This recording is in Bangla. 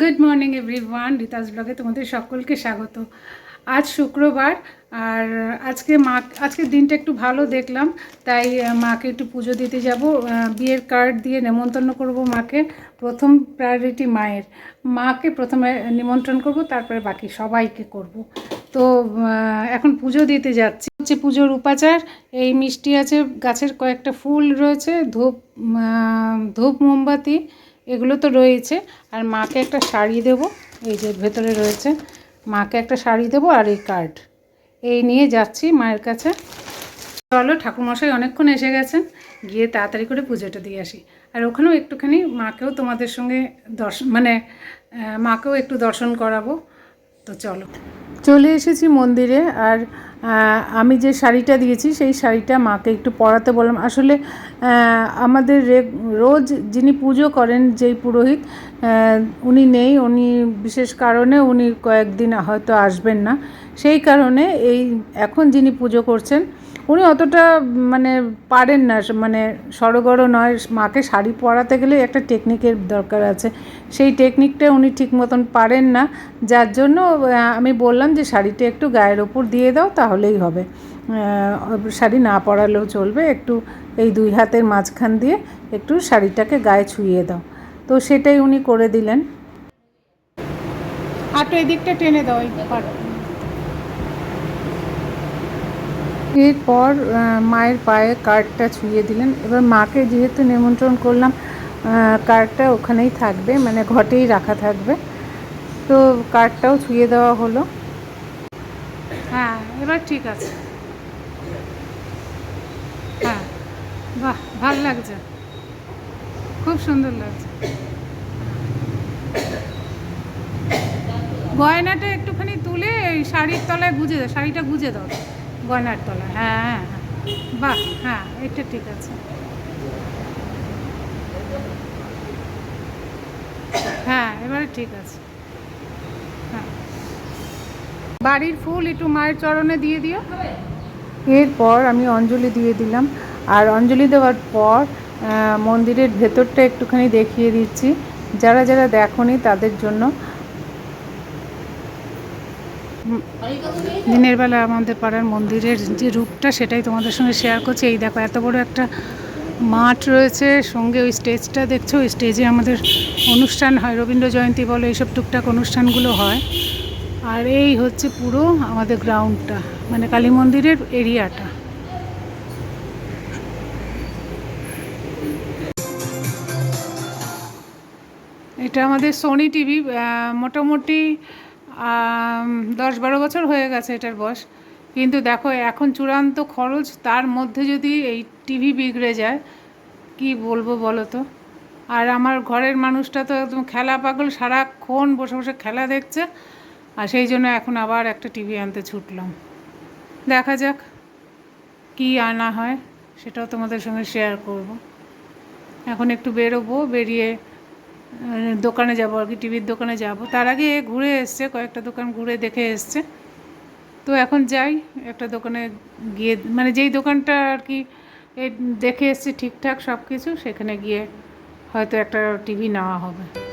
গুড মর্নিং এভরিওয়ান রিতাস ব্লগে তোমাদের সকলকে স্বাগত। আজ শুক্রবার, আর আজকে মা আজকের দিনটা একটু ভালো দেখলাম, তাই মাকে একটু পুজো দিতে যাব। বিয়ের কার্ড দিয়ে নেমন্তন্ন করব মাকে, প্রথম প্রায়োরিটি মায়ের। মাকে প্রথমে নিমন্ত্রণ করব, তারপরে বাকি সবাইকে করব। তো এখন পুজো দিতে যাচ্ছি। হচ্ছে পুজোর উপাচার, এই মিষ্টি আছে, গাছের কয়েকটা ফুল রয়েছে, ধূপ ধূপ মোমবাতি এগুলো তো রয়েছে। আর মাকে একটা শাড়ি দেব। এই যে ভেতরে রয়েছে। মাকে একটা শাড়ি দেব আর এই কার্ড। এই নিয়ে যাচ্ছি মায়ের কাছে। চলো ঠাকুরমশাই অনেকক্ষণ এসে গেছেন। গিয়ে তাড়াতাড়ি করে পুজোটা দিয়ে আসি। আর ওখানেও একটুখানি মাকেও তোমাদের সঙ্গে দর্শন মানে মাকেও একটু দর্শন করাবো। তো চলো। চলে এসেছি মন্দিরে আর আমি যে শাড়িটা দিয়েছি সেই শাড়িটা মাকে একটু পরাতে বললাম। আসলে আমাদের রোজ যিনি পুজো করেন যেই পুরোহিত উনি নেই, উনি বিশেষ কারণে উনি কয়েকদিন হয়তো আসবেন না। সেই কারণে এই, এখন যিনি পুজো করছেন উনি অতটা মানে পারেন না মানে সড়গড় নয়। মাকে শাড়ি পরাতে গেলে একটা টেকনিকের দরকার আছে। সেই টেকনিকটা উনি ঠিক মতন পারেন না। যার জন্য আমি বললাম যে শাড়িটা একটু গায়ের ওপর দিয়ে দাও, তাহলেই হবে। শাড়ি না পরালেও চলবে। একটু এই দুই হাতের মাঝখান দিয়ে একটু শাড়িটাকে গায়ে ছুঁয়ে দাও। তো সেটাই উনি করে দিলেন। আটো এদিকটা টেনে দাও এই এরপর মায়ের পায়ে কার্ডটা ছুঁয়ে দিলেন। এবার মাকে যেহেতু নিমন্ত্রণ করলাম কার্ডটা ওখানেই থাকবে মানে ঘটেই রাখা থাকবে। তো কার্ডটাও ছুঁয়ে দেওয়া হলো। হ্যাঁ এবার ঠিক আছে। হ্যাঁ বাহ, ভালো লাগছে। খুব সুন্দর লাগছে। গয়নাটা একটুখানি তুলে শাড়ির তলায় গুজে দাও, শাড়িটা গুজে দাও। গয়নার তলায় হ্যাঁ হ্যাঁ হ্যাঁ। বাহ হ্যাঁ এটা ঠিক আছে। হ্যাঁ এবারে ঠিক আছে। হ্যাঁ। বাড়ির ফুল একটু মায়ের চরণে দিয়ে দিও। এরপর আমি অঞ্জলি দিয়ে দিলাম। আর অঞ্জলি দেওয়ার পর মন্দিরের ভেতরটা একটুখানি দেখিয়ে দিচ্ছি। যারা যারা দেখনি তাদের জন্য দিনের বেলা আমাদের পাড়ার মন্দিরের যে রূপটা সেটাই তোমাদের সঙ্গে শেয়ার করছি। এই দেখো, এত বড় একটা মাঠ রয়েছে, সঙ্গে ওই স্টেজটা দেখছ, ওই স্টেজে আমাদের অনুষ্ঠান হয়, রবীন্দ্র জয়ন্তী বলো, এইসব টুকটাক অনুষ্ঠানগুলো হয়। আর এই হচ্ছে পুরো আমাদের গ্রাউন্ডটা মানে কালী মন্দিরের এরিয়াটা এটা আমাদের সোনি টিভি মোটামুটি দশ বারো বছর হয়ে গেছে এটার বয়স। কিন্তু দেখো, এখন চূড়ান্ত খরচ তার মধ্যে যদি এই টিভি বিগড়ে যায়, কি বলব বলো তো? আর আমার ঘরের মানুষটা তো একদম খেলা পাগল, সারাক্ষণ বসে বসে খেলা দেখছে। আর সেই জন্য এখন আবার একটা টিভি আনতে ছুটলাম। দেখা যাক কি আনা হয়, সেটাও তোমাদের সঙ্গে শেয়ার করব। এখন একটু বেরোবো, বেরিয়ে দোকানে যাব আর কি, টিভির দোকানে যাব। তার আগে ঘুরে এসছে, কয়েকটা দোকান ঘুরে দেখে এসছে। তো এখন যাই, একটা দোকানে গিয়ে মানে যেই দোকানটা আর কি দেখে এসছি ঠিকঠাক সব কিছু সেখানে গিয়ে হয়তো একটা টিভি নেওয়া হবে।